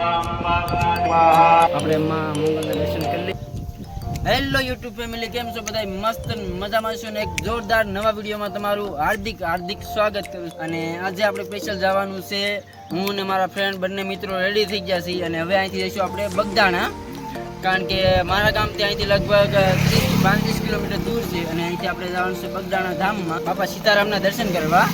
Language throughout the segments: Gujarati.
આપણે હેલો યુટ્યુબ ફેમિલી કેમ છો બધા મસ્ત મજામાં છો ને? એક જોરદાર નવા વિડીયોમાં તમારું હાર્દિક હાર્દિક સ્વાગત કરું અને આજે આપણે સ્પેશિયલ જવાનું છે. હું અને મારા ફ્રેન્ડ બંને મિત્રો રેડી થઈ ગયા છીએ. અને હવે અહીંથી જઈશું આપણે બગદાણા. કારણ કે મારા ગામથી અહીંથી લગભગ ત્રીસ પાંત્રીસ કિલોમીટર દૂર છે. અને અહીંથી આપણે જવાનું છે બગદાણા ધામમાં. બાપા સીતારામના દર્શન કરવા.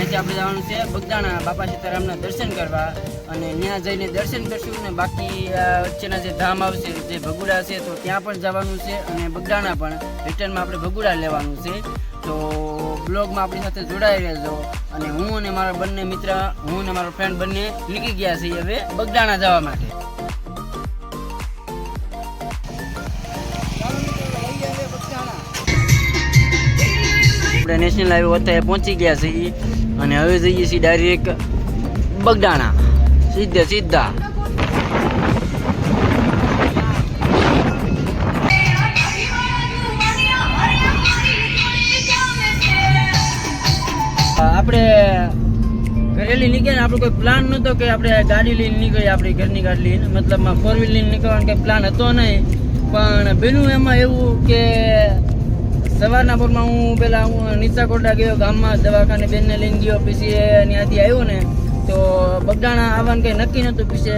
અહીંથી આપણે જવાનું છે બગદાણા બાપા સીતારામના દર્શન કરવા અને ત્યાં જઈને દર્શન કરશું ને બાકી વચ્ચેના જે ધામ આવશે, જે ભગુડા છે, તો ત્યાં પણ જવાનું છે અને બગદાણા પણ રિટર્નમાં આપણે ભગુડા લેવાનું છે. તો બ્લોગમાં આપણી સાથે જોડાઈ રહેજો અને હું અને મારા બંને મિત્ર, હું અને મારો ફ્રેન્ડ બંને નીકળી ગયા છીએ હવે બગદાણા જવા માટે. આપણે નેશનલ હાઈવે અત્યારે પહોંચી ગયા છીએ. અને હવે જઈએ છીએ ડાયરેક્ટ બગડાણા સીધે સીધા. આપણે ઘરેલી નીકળે ને, આપણો કોઈ પ્લાન નહોતો કે આપણે ગાડી લઈને નીકળીએ, આપણી ઘરની ગાડી લઈને. મતલબમાં ફોર વ્હીલ લઈને નીકળવાનો કંઈ પ્લાન હતો નહીં. પણ બેનું એમાં એવું કે સવારના પોરમાં હું પેલા હું નીચા ગયો, ગામમાં દવાખાને બેનને લઈને ગયો. પછી ત્યાંથી આવ્યો ને, તો બગડાણા આવવાનું કંઈ નક્કી નહોતું. પછી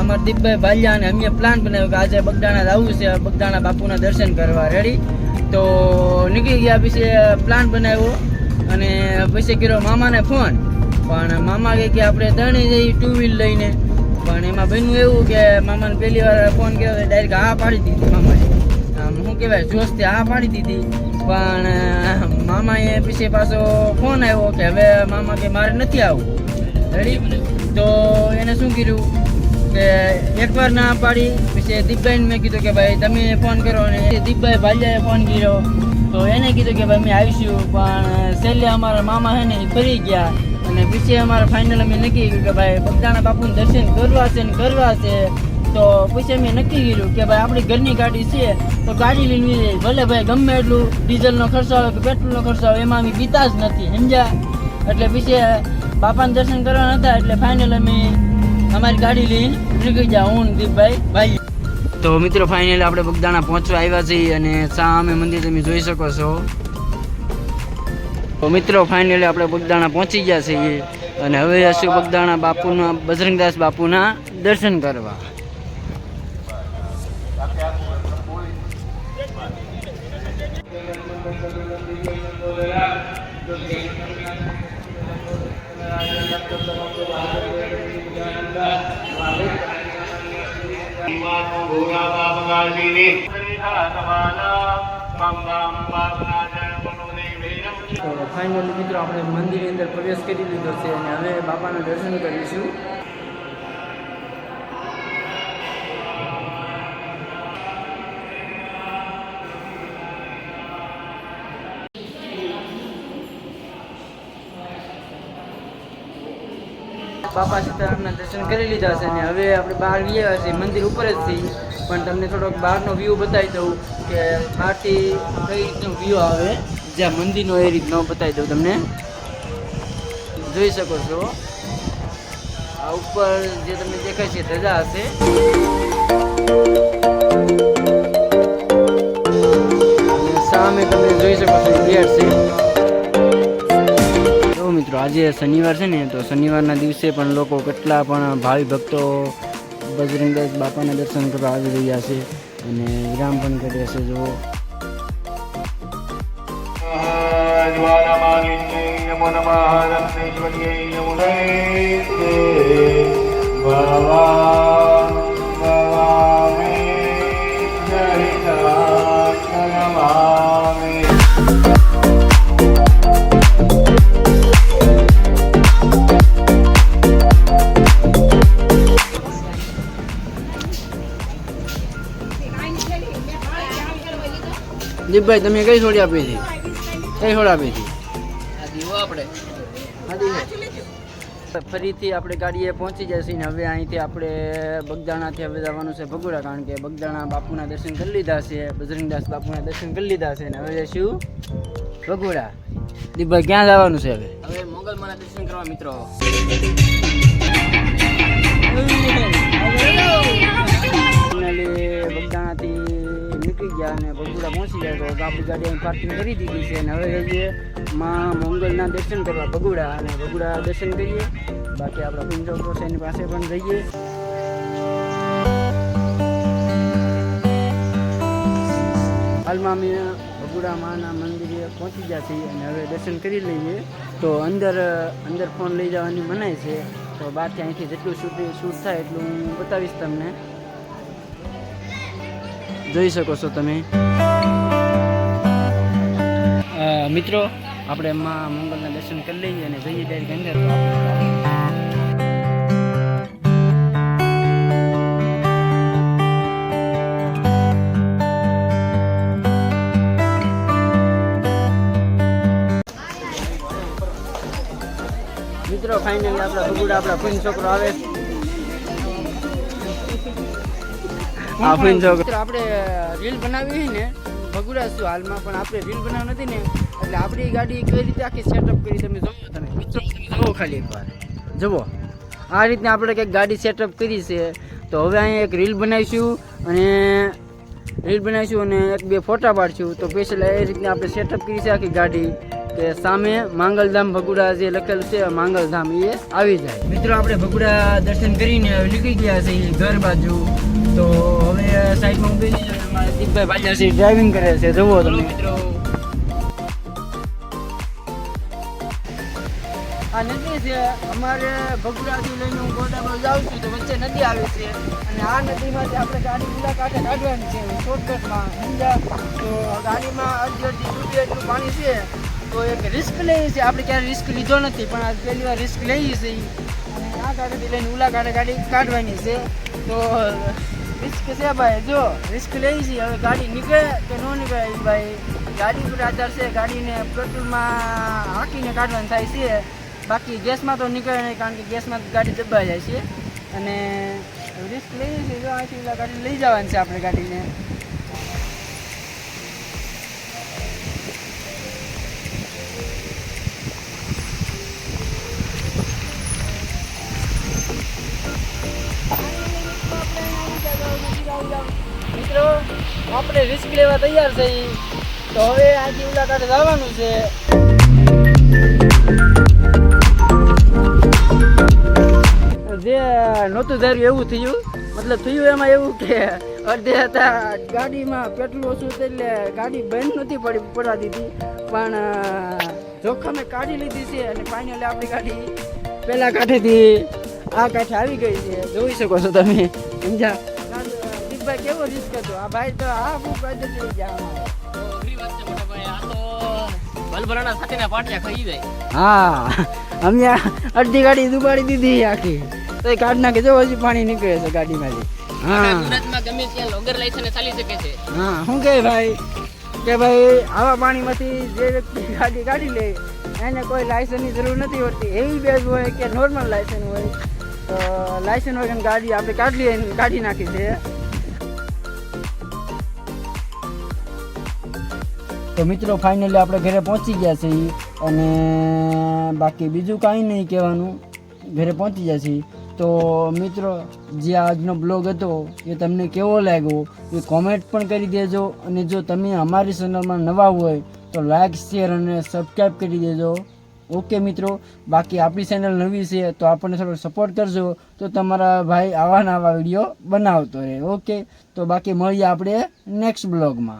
અમારા દીપભાઈ ભાલિયા અને અમે પ્લાન બનાવ્યો કે આજે બગડાણા આવવું છે. બગડાણા બાપુના દર્શન કરવા રેડી તો નીકળી ગયા, પછી પ્લાન બનાવ્યો. અને પછી કર્યો મામાને ફોન પણ મામા કહે કે આપણે ત્રણેય જઈએ ટુ વ્હીલ લઈને. પણ એમાં બન્યું એવું કે મામાને પહેલી વાર ફોન કર્યો ડાયરેક્ટ હા પાડી દીધી મામાએ. શું કહેવાય, જોશથી આ પાડી દીધી. પણ મામાએ પછી પાછો ફોન આવ્યો કે હવે મામા કે મારે નથી આવવું. રેડી તો એને શું કર્યું કે એકવાર ના પાડી, પછી દીપભાઈને મેં કીધું કે ભાઈ તમે ફોન કરો અને દીપભાઈ ભાલિયાએ ફોન કર્યો. તો એને કીધું કે ભાઈ મેં આવીશું, પણ છેલ્લે અમારા મામા છે ને એ ફરી ગયા. અને પછી અમારે ફાઇનલ અમે નક્કી કર્યું કે ભાઈ બગદાણા બાપુને દર્શન કરવા છે ને કરવા છે. તો પછી અમે નક્કી કર્યું કે ભાઈ આપણી ઘરની ગાડી છે, તો ગાડી લઈને. ભલે ભાઈ ગમે એટલું ડીઝલનો ખર્ચો આવે કે પેટ્રોલનો ખર્ચો આવે, એમાં અમે પીતા જ નથી, સમજ્યા? એટલે પછી બાપાના દર્શન કરવાના હતા, એટલે ફાઇનલ અમે અમારી ગાડી લઈને નીકળી ગયા, હું દીપભાઈ, ભાઈ. તો મિત્રો ફાઇનલ આપણે બગદાણા પહોંચવા આવ્યા છીએ અને સામે મંદિર તમે જોઈ શકો છો. તો મિત્રો ફાઇનલી આપણે બગદાણા પહોંચી ગયા છીએ અને હવે જશું બગદાણા બાપુના, બજરંગદાસ બાપુના દર્શન કરવા તો ફાઇનલી મિત્રો આપણે મંદિરની અંદર પ્રવેશ કરી લીધો છે અને હવે બાપાના દર્શન કરીશું. બાપા સીતારામના દર્શન કરી લીધા છે અને હવે આપણે બહાર ગયા છીએ, મંદિર ઉપર જ છીએ. પણ તમને થોડોક બહારનો વ્યૂ બતાવી દઉં કે બહારથી કઈ રીતનો વ્યૂ આવે, જ્યાં મંદિરનો એ રીતનો બતાવી દઉં તમને. જોઈ શકો છો. આ ઉપર જે તમને દેખાય છે ધજા હશે. સામે તમે જોઈ શકો છો ગેટ છે. તો મિત્રો. આજે શનિવાર છે ને, તો શનિવારના દિવસે પણ લોકો કેટલા પણ ભાવિ ભક્તો બજરંગદાસ બાપાના દર્શન કરવા આવી રહ્યા છે અને વિરામ પણ કરે છે જુઓ. નમો નમઃ નમો દીપભાઈ તમે કઈ છોડી આપી હતી કઈ છોડ આપી હતી આપણે. ફરીથી આપણે ગાડીએ પહોંચી જશે ને હવે અહીંથી આપણે બગદાણાથી હવે જવાનું છે ભગુડા કારણ કે બગદાણા બાપુના દર્શન કરી લીધા છે બજરંગદાસ બાપુના દર્શન કરી લીધા છે ને હવે જઈશું ભગુડા. દીપભાઈ ક્યાં જવાનું છે હવે? હવે મોગલમાના દર્શન કરવા મિત્રો. બગદાણાથી નીકળી ગયા અને ભગુડા પહોંચી ગયા તો આપણી ગાડી અહીં પાર્કિંગ કરી દીધી છે અને હવે જઈએ માં મંગલના દર્શન કરવા ભગુડા અને ભગુડા દર્શન કરીએ. બાકી આપણા પિંજો એની પાસે પણ જઈએ. હાલમાં અમે ભગુડા માના મંદિરે પહોંચી ગયા છીએ અને હવે દર્શન કરી લઈએ. તો અંદર અંદર ફોન લઈ જવાની મનાય છે. તો બહારથી અહીંથી જેટલું શૂટ શૂટ થાય એટલું હું બતાવીશ તમને. જોઈ શકો છો તમે. મિત્રો, આપણે માં મંગલના દર્શન કરી લઈએ અને જઈએ ડાયરેક્ટ અંદર. મિત્રો ફાઇનલી આપણા ભગુડા, આપણા ફૂન છોકરો આવે આ ફૂન છોકરો આપણે રીલ બનાવી છે ને ભગુડા શું હાલમાં પણ આપણે રીલ બનાવ નથી ને એટલે આપણી ગાડી કઈ રીતે આખી સેટઅપ કરી તમે જોવો તમે મિત્રો જુઓ ખાલી એકવાર. જુઓ. આ રીતના આપણે કંઈક ગાડી સેટઅપ કરી છે. તો હવે અહીંયા એક રીલ બનાવીશું અને રીલ બનાવીશું અને એક બે ફોટા પાડશું. તો સ્પેશિયલ એ રીતના આપણે સેટઅપ કરી છે આખી ગાડી કે સામે માંગલધામ ભગુડા જે લખેલું છે માંગલધામ એ આવી જાય. મિત્રો આપણે ભગુડા દર્શન કરીને હવે નીકળી ગયા છે ઘર બાજુ. તો હવે સાઈડમાં ઊભી રહી મારા દીપભાઈ ભાજા છે ડ્રાઇવિંગ કરે છે જુઓ તમે. મિત્રો. આ નદી છે અમારે ભગુડાથી લઈને હું ગોડામાં જાઉં છું તો વચ્ચે નદી આવે છે. અને આ નદીમાંથી આપણે ગાડી મુલાકાતે કાઢવાની છે શોર્ટકટમાં સમજા તો ગાડીમાં અડધી અડધી ડૂબી એટલું પાણી છે તો એક રિસ્ક લઈએ છીએ. આપણે ક્યારે રિસ્ક લીધો નથી પણ આજ પહેલી વાર રિસ્ક લઈએ છીએ. અને આ ગાડીથી લઈને ઉલા ગાડી ગાડી કાઢવાની છે. તો રિસ્ક છે ભાઈ, જો રિસ્ક લઈ છીએ હવે ગાડી નીકળે કે ન નીકળે ભાઈ, ગાડી પર આધાર છે, ગાડીને પેટ્રોલમાં હાંકીને કાઢવાનું થાય છે. બાકી ગેસમાં તો નીકળે નહીં, કારણ કે ગેસમાં ગાડી દબાઈ જાય છે. અને રિસ્ક લઈએ છીએ જો અહીંથી ગાડી લઈ જવાની છે આપણે ગાડીને. આપણે રિસ્ક લેવા તૈયાર છે તો હવે આજે ઓલા કાંઠે જવાનું છે. જે નહોતું ધાર્યું એવું થયું. મતલબ થયું એમાં એવું કે અડધે હતા ગાડીમાં પેટ્રોલ ઓછું હતું એટલે ગાડી બંધ નથી પડી, પડવા દીધી. પણ જોખમે કાઢી લીધી છે અને ફાઇનલી આપણી ગાડી પહેલાં કાંઠેથી આ કાંઠે આવી ગઈ છે. જોઈ શકો છો તમે. સમજ્યા? કેવો રિસ્ક હતો? આ ભાઈ તો આ બહુ પદ્ધતિ થઈ ગયા. હા અમે અડધી ગાડી દુબાડી દીધી આખી. તો એ કાઢ નાખે. જો હજી પાણી નીકળે છે ગાડીમાંથી. હા. ગુજરાતમાં ગમે ત્યાં વગર લાયસન્સ ચાલી શકે છે. હા શું કહે ભાઈ? કે ભાઈ આવા પાણીમાંથી જે વ્યક્તિ ગાડી કાઢી લે એને કોઈ લાયસન્સની જરૂર નથી હોતી. એવી બેગ હોય કે નોર્મલ લાયસન્સ હોય. તો લાયસન્સ વગર ગાડી આપણે કાઢી કાઢી નાખી છે. તો મિત્રો ફાઇનલી આપણે ઘરે પહોંચી ગયા છીએ અને બાકી બીજું કાંઈ નહીં કહેવાનું, ઘરે પહોંચી ગયા છીએ. તો મિત્રો, જે આજનો બ્લોગ હતો, એ તમને કેવો લાગ્યો? એ કોમેન્ટ પણ કરી દેજો અને જો તમે અમારી ચેનલમાં નવા હોય, તો લાઇક શેર અને સબસ્ક્રાઈબ કરી દેજો. ઓકે મિત્રો, બાકી આપણી ચેનલ નવી છે, તો આપણને થોડો સપોર્ટ કરજો. તો તમારા ભાઈ આવા નવા વીડિયો બનાવતો રહે. ઓકે? તો બાકી મળીએ આપણે નેક્સ્ટ બ્લોગમાં